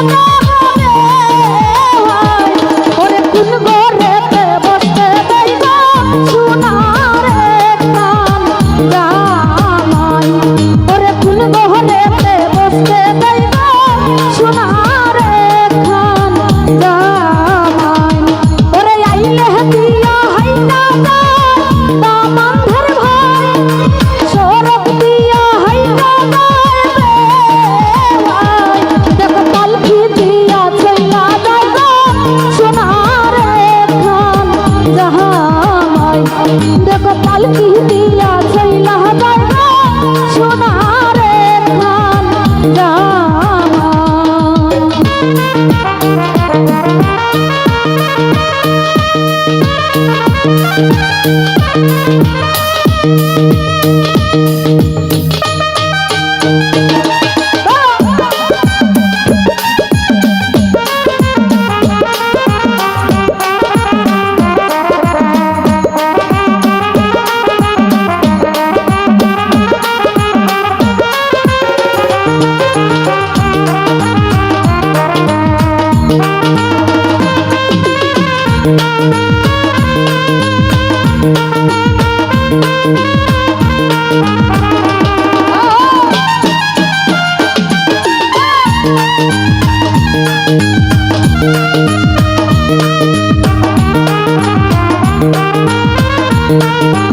Oh, দেখো পালকি দিয়া চইলা বাইরা সোনারের ধান Thank you. thank you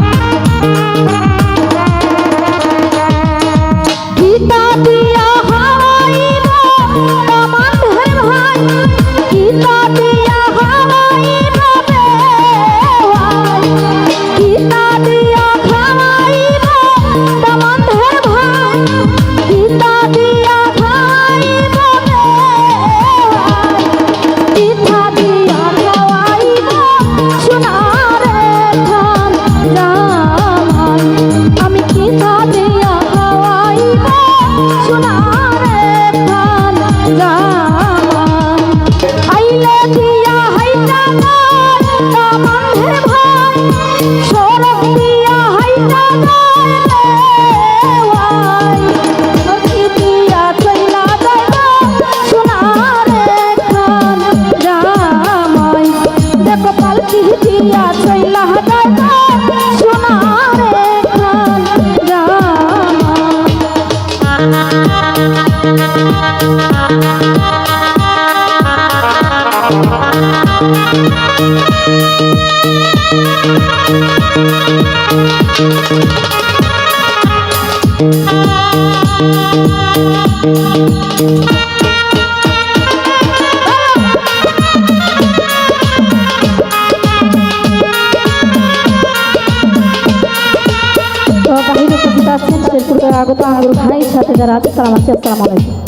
আগত আমার ভাই সাথে যারা আছে তারা আমার আসসালামু আলাইকুম।